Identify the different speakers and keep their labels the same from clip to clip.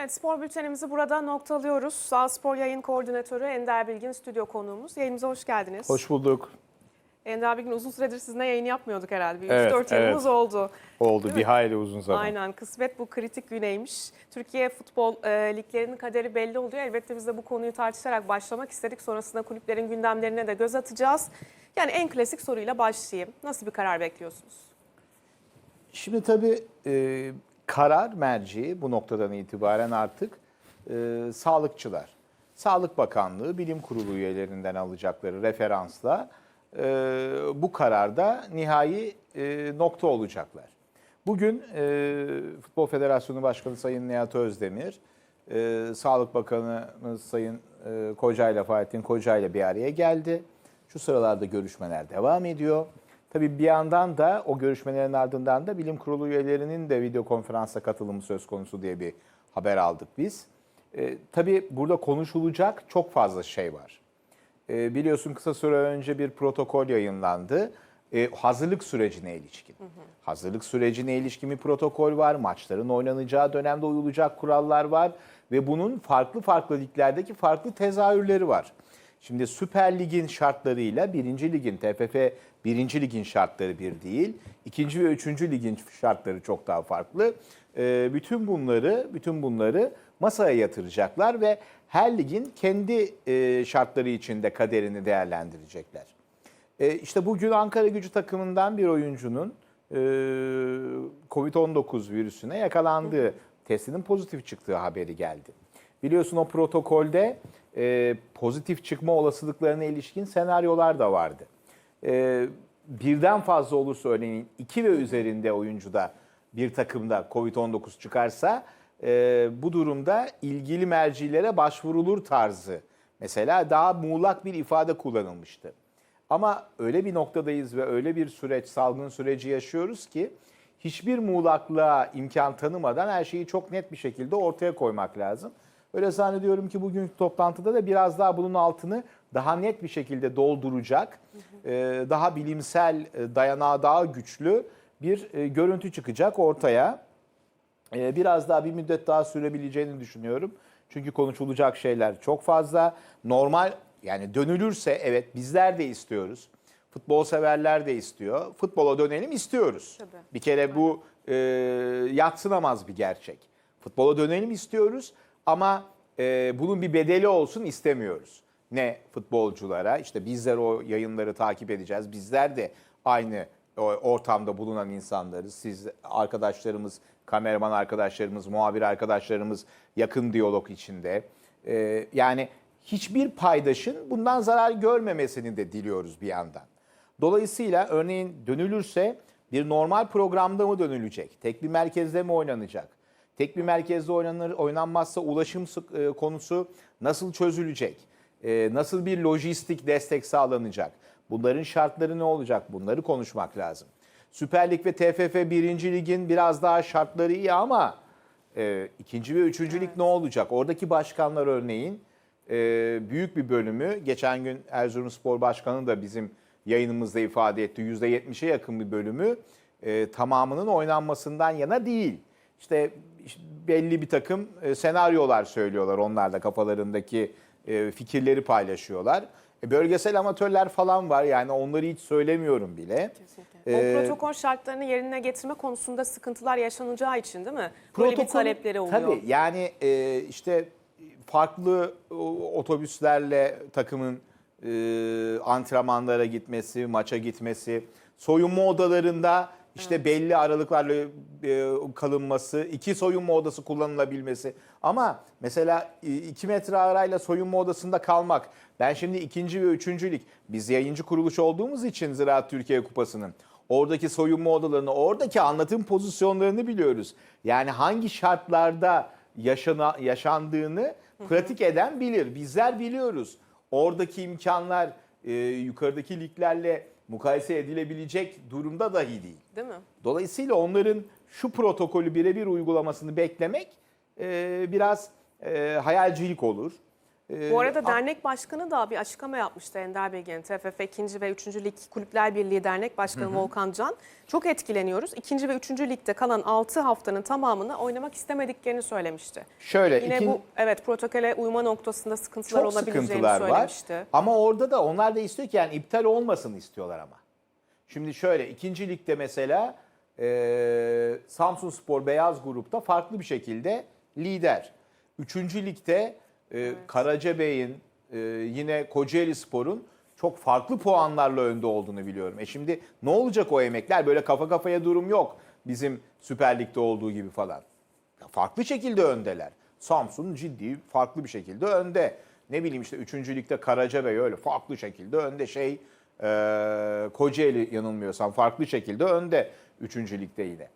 Speaker 1: Evet, spor bültenimizi burada noktalıyoruz. Sağ Spor Yayın Koordinatörü Ender Bilgin stüdyo konuğumuz. Yayınımıza hoş geldiniz.
Speaker 2: Hoş bulduk.
Speaker 1: Ender Bilgin uzun süredir sizinle yayın yapmıyorduk herhalde. Bir
Speaker 2: Evet,
Speaker 1: 3-4
Speaker 2: evet.
Speaker 1: yılımız oldu.
Speaker 2: Oldu
Speaker 1: Değil
Speaker 2: bir
Speaker 1: mi?
Speaker 2: hayli uzun zaman.
Speaker 1: Aynen kısmet bu kritik güneymiş. Türkiye futbol e, liglerinin kaderi belli oluyor. Elbette biz de bu konuyu tartışarak başlamak istedik. Sonrasında kulüplerin gündemlerine de göz atacağız. Yani en klasik soruyla başlayayım. Nasıl bir karar bekliyorsunuz?
Speaker 2: Şimdi tabii e, karar merci bu noktadan itibaren artık e, sağlıkçılar. Sağlık Bakanlığı Bilim Kurulu üyelerinden alacakları referansla e, bu kararda nihai e, nokta olacaklar. Bugün e, Futbol Federasyonu Başkanı Sayın Nihat Özdemir, e, Sağlık Bakanımız Sayın e, Kocayla, Fahrettin Kocayla bir araya geldi. Şu sıralarda görüşmeler devam ediyor. Tabii bir yandan da o görüşmelerin ardından da bilim kurulu üyelerinin de video konferansa katılımı söz konusu diye bir haber aldık biz. E, tabii burada konuşulacak çok fazla şey var. E, biliyorsun kısa süre önce bir protokol yayınlandı. E, hazırlık sürecine ilişkin. Hazırlık sürecine ilişkin bir protokol var. Maçların oynanacağı dönemde uyulacak kurallar var. Ve bunun farklı farklı liglerdeki farklı tezahürleri var. Şimdi Süper Lig'in şartlarıyla 1. Lig'in, TFF 1. Lig'in şartları bir değil. 2. ve 3. Lig'in şartları çok daha farklı. E, bütün bunları, bütün bunları masaya yatıracaklar ve her ligin kendi e, şartları içinde kaderini değerlendirecekler. E, işte bugün Ankara gücü takımından bir oyuncunun e, Covid-19 virüsüne yakalandığı, testinin pozitif çıktığı haberi geldi. Biliyorsun o protokolde e, pozitif çıkma olasılıklarına ilişkin senaryolar da vardı. E, birden fazla olursa örneğin 2 ve üzerinde oyuncuda bir takımda Covid-19 çıkarsa e, bu durumda ilgili mercilere başvurulur tarzı mesela daha muğlak bir ifade kullanılmıştı. Ama öyle bir noktadayız ve öyle bir süreç, salgın süreci yaşıyoruz ki hiçbir muğlaklığa imkan tanımadan her şeyi çok net bir şekilde ortaya koymak lazım. Öyle zannediyorum ki bugünkü toplantıda da biraz daha bunun altını daha net bir şekilde dolduracak, e, daha bilimsel e, dayanağı daha güçlü bir e, görüntü çıkacak ortaya. Biraz daha bir müddet daha sürebileceğini düşünüyorum. Çünkü konuşulacak şeyler çok fazla. Normal yani dönülürse evet bizler de istiyoruz. Futbol severler de istiyor. Futbola dönelim istiyoruz.
Speaker 1: Tabii.
Speaker 2: Bir kere bu e, yatsınamaz bir gerçek. Futbola dönelim istiyoruz ama e, bunun bir bedeli olsun istemiyoruz. Ne futbolculara işte bizler o yayınları takip edeceğiz. Bizler de aynı o ortamda bulunan insanlarız. Siz arkadaşlarımız, kameraman arkadaşlarımız, muhabir arkadaşlarımız yakın diyalog içinde. E, yani hiçbir paydaşın bundan zarar görmemesini de diliyoruz bir yandan. Dolayısıyla örneğin dönülürse bir normal programda mı dönülecek? Tek bir merkezde mi oynanacak? Tek bir merkezde oynanır, oynanmazsa ulaşım e, konusu nasıl çözülecek? E, nasıl bir lojistik destek sağlanacak? Bunların şartları ne olacak? Bunları konuşmak lazım. Süper Lig ve TFF 1. Lig'in biraz daha şartları iyi ama e, ikinci ve üçüncü lig ne olacak? Oradaki başkanlar örneğin e, büyük bir bölümü geçen gün Erzurumspor Başkanı da bizim yayınımızda ifade etti. %70'e yakın bir bölümü e, tamamının oynanmasından yana değil. İşte belli bir takım e, senaryolar söylüyorlar onlar da kafalarındaki e, fikirleri paylaşıyorlar. E, bölgesel amatörler falan var yani onları hiç söylemiyorum bile.
Speaker 1: O
Speaker 2: Ee,
Speaker 1: protokol şartlarını yerine getirme konusunda sıkıntılar yaşanacağı için değil mi? Böyle bir
Speaker 2: Protokol-
Speaker 1: talepleri oluyor.
Speaker 2: Tabii yani e, işte farklı o, otobüslerle takımın e, antrenmanlara gitmesi, maça gitmesi, soyunma odalarında işte belli aralıklarla e, kalınması, iki soyunma odası kullanılabilmesi. Ama mesela 2 metre arayla soyunma odasında kalmak. Ben şimdi ikinci ve üçüncü lig, biz yayıncı kuruluş olduğumuz için Ziraat Türkiye Kupası'nın oradaki soyunma odalarını, oradaki anlatım pozisyonlarını biliyoruz. Yani hangi şartlarda yaşana, yaşandığını pratik eden bilir. Bizler biliyoruz. Oradaki imkanlar e, yukarıdaki liglerle mukayese edilebilecek durumda dahi değil.
Speaker 1: Değil mi?
Speaker 2: Dolayısıyla onların şu protokolü birebir uygulamasını beklemek e, biraz e, hayalcilik olur.
Speaker 1: Bu arada
Speaker 2: a-
Speaker 1: dernek başkanı da bir açıklama yapmıştı Ender Bilge'nin. TFF 2. ve 3. Lig Kulüpler Birliği Dernek Başkanı Volkan Can. Çok etkileniyoruz. 2. ve 3. ligde kalan 6 haftanın tamamını oynamak istemediklerini söylemişti.
Speaker 2: şöyle
Speaker 1: Yine
Speaker 2: ikin-
Speaker 1: bu evet protokole uyma noktasında sıkıntılar
Speaker 2: çok
Speaker 1: olabileceğini
Speaker 2: sıkıntılar var.
Speaker 1: söylemişti.
Speaker 2: Ama orada da onlar da istiyor ki yani iptal olmasın istiyorlar ama. Şimdi şöyle ikinci ligde mesela e, Samsun Spor Beyaz Grup'ta farklı bir şekilde lider. Üçüncü ligde e, Karacabey'in e, yine Kocaeli Spor'un çok farklı puanlarla önde olduğunu biliyorum. E şimdi ne olacak o emekler? Böyle kafa kafaya durum yok. Bizim Süper Lig'de olduğu gibi falan. Ya farklı şekilde öndeler. Samsun ciddi farklı bir şekilde önde. Ne bileyim işte 3. ligde Karacabey öyle farklı şekilde önde. Şey e, Kocaeli yanılmıyorsam farklı şekilde önde 3. ligde yine.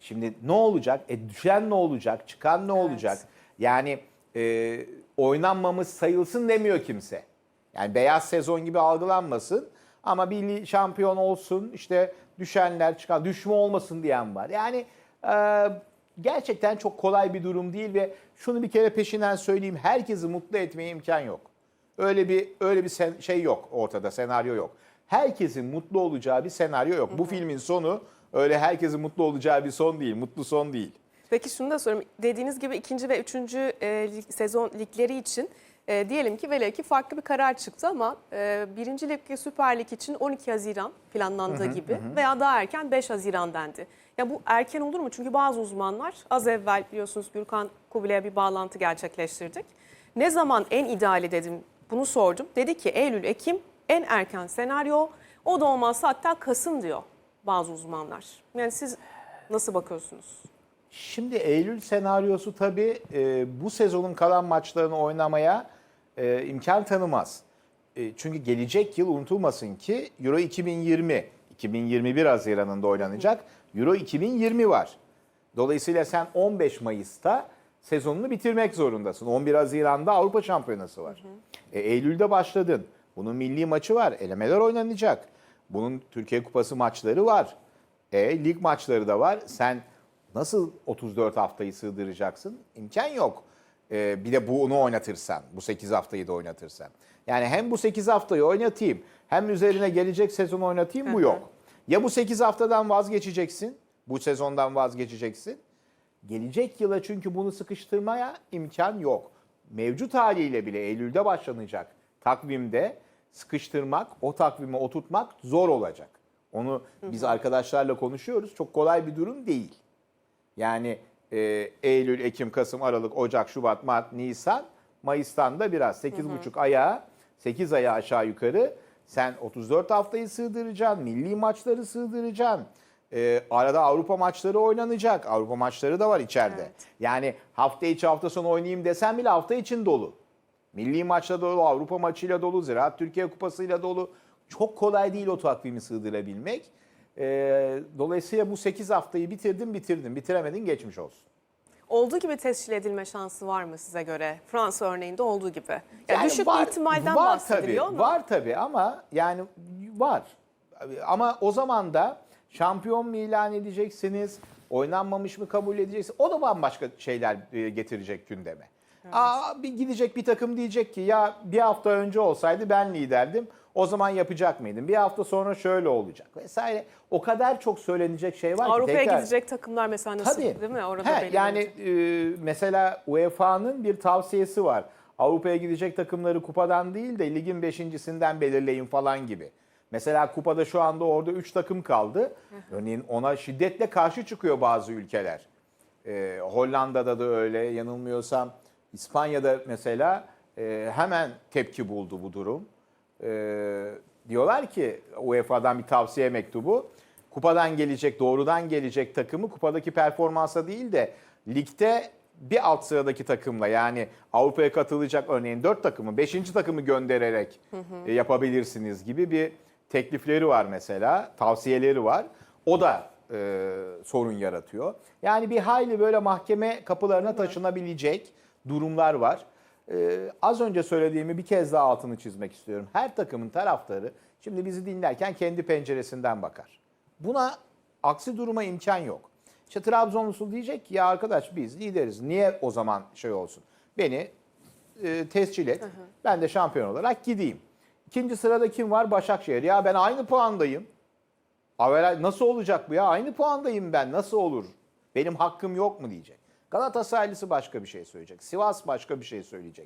Speaker 2: Şimdi ne olacak? E düşen ne olacak? Çıkan ne olacak? Yani e, oynanmamış sayılsın demiyor kimse. Yani beyaz sezon gibi algılanmasın ama bir şampiyon olsun işte düşenler çıkan düşme olmasın diyen var. Yani e, gerçekten çok kolay bir durum değil ve şunu bir kere peşinden söyleyeyim herkesi mutlu etmeye imkan yok. Öyle bir öyle bir şey yok ortada senaryo yok. Herkesin mutlu olacağı bir senaryo yok. Bu filmin sonu öyle herkesin mutlu olacağı bir son değil, mutlu son değil.
Speaker 1: Peki şunu da sorayım. Dediğiniz gibi ikinci ve üçüncü e, lig- sezon ligleri için e, diyelim ki velev ki farklı bir karar çıktı ama e, birinci lig ve Süper Lig için 12 Haziran planlandığı gibi veya daha erken 5 Haziran dendi. Ya bu erken olur mu? Çünkü bazı uzmanlar az evvel biliyorsunuz Gürkan Kubilay'a bir bağlantı gerçekleştirdik. Ne zaman en ideali dedim bunu sordum. Dedi ki Eylül, Ekim en erken senaryo. O da olmazsa hatta Kasım diyor bazı uzmanlar. Yani siz nasıl bakıyorsunuz?
Speaker 2: Şimdi Eylül senaryosu tabii e, bu sezonun kalan maçlarını oynamaya e, imkan tanımaz. E, çünkü gelecek yıl unutulmasın ki Euro 2020, 2021 Haziran'ında oynanacak Euro 2020 var. Dolayısıyla sen 15 Mayıs'ta sezonunu bitirmek zorundasın. 11 Haziran'da Avrupa Şampiyonası var. E, Eylül'de başladın. Bunun milli maçı var. Elemeler oynanacak. Bunun Türkiye Kupası maçları var. E, lig maçları da var. Sen nasıl 34 haftayı sığdıracaksın? İmkan yok. E, bir de bunu oynatırsan, bu 8 haftayı da oynatırsan. Yani hem bu 8 haftayı oynatayım, hem üzerine gelecek sezon oynatayım bu yok. Ya bu 8 haftadan vazgeçeceksin, bu sezondan vazgeçeceksin. Gelecek yıla çünkü bunu sıkıştırmaya imkan yok. Mevcut haliyle bile Eylül'de başlanacak takvimde sıkıştırmak, o takvime oturtmak zor olacak. Onu biz arkadaşlarla konuşuyoruz. Çok kolay bir durum değil. Yani e, Eylül, Ekim, Kasım, Aralık, Ocak, Şubat, Mart, Nisan, Mayıs'tan da biraz 8,5 aya, 8 aya aşağı yukarı sen 34 haftayı sığdıracaksın, milli maçları sığdıracaksın. E, arada Avrupa maçları oynanacak. Avrupa maçları da var içeride.
Speaker 1: Evet.
Speaker 2: Yani hafta içi hafta sonu oynayayım desem bile hafta için dolu. Milli maçla dolu, Avrupa maçıyla dolu, Ziraat Türkiye Kupası'yla dolu. Çok kolay değil o takvimi sığdırabilmek. Ee, dolayısıyla bu 8 haftayı bitirdin bitirdin. Bitiremedin geçmiş olsun.
Speaker 1: Olduğu gibi tescil edilme şansı var mı size göre? Fransa örneğinde olduğu gibi. Yani
Speaker 2: Yani
Speaker 1: düşük
Speaker 2: var-
Speaker 1: bir ihtimalden
Speaker 2: var
Speaker 1: bahsediliyor
Speaker 2: tabii,
Speaker 1: ama.
Speaker 2: Var tabii ama yani var. Ama o zaman da şampiyon mu ilan edeceksiniz, oynanmamış mı kabul edeceksiniz? O da bambaşka şeyler e, getirecek gündeme. Aa, bir gidecek bir takım diyecek ki ya bir hafta önce olsaydı ben liderdim. O zaman yapacak mıydım? Bir hafta sonra şöyle olacak vesaire. O kadar çok söylenecek şey var ki
Speaker 1: Avrupa'ya gidecek takımlar mesela nasıl
Speaker 2: Tabii.
Speaker 1: değil mi? Orada
Speaker 2: He, yani
Speaker 1: olacak.
Speaker 2: e, mesela UEFA'nın bir tavsiyesi var. Avrupa'ya gidecek takımları kupadan değil de ligin beşincisinden belirleyin falan gibi. Mesela kupada şu anda orada 3 takım kaldı. Örneğin ona şiddetle karşı çıkıyor bazı ülkeler. E, Hollanda'da da öyle yanılmıyorsam. İspanya'da mesela e, hemen tepki buldu bu durum. E, diyorlar ki UEFA'dan bir tavsiye mektubu. Kupadan gelecek, doğrudan gelecek takımı kupadaki performansa değil de ligde bir alt sıradaki takımla yani Avrupa'ya katılacak örneğin 4 takımı 5. takımı göndererek e, yapabilirsiniz gibi bir teklifleri var mesela, tavsiyeleri var. O da e, sorun yaratıyor. Yani bir hayli böyle mahkeme kapılarına taşınabilecek durumlar var. Ee, az önce söylediğimi bir kez daha altını çizmek istiyorum. Her takımın taraftarı şimdi bizi dinlerken kendi penceresinden bakar. Buna aksi duruma imkan yok. İşte Trabzonlusu diyecek ki ya arkadaş biz lideriz. Niye o zaman şey olsun? Beni e, tescil et. Hı hı. Ben de şampiyon olarak gideyim. İkinci sırada kim var? Başakşehir. Ya ben aynı puandayım. Nasıl olacak bu ya? Aynı puandayım ben. Nasıl olur? Benim hakkım yok mu diyecek. Galatasaraylısı başka bir şey söyleyecek. Sivas başka bir şey söyleyecek.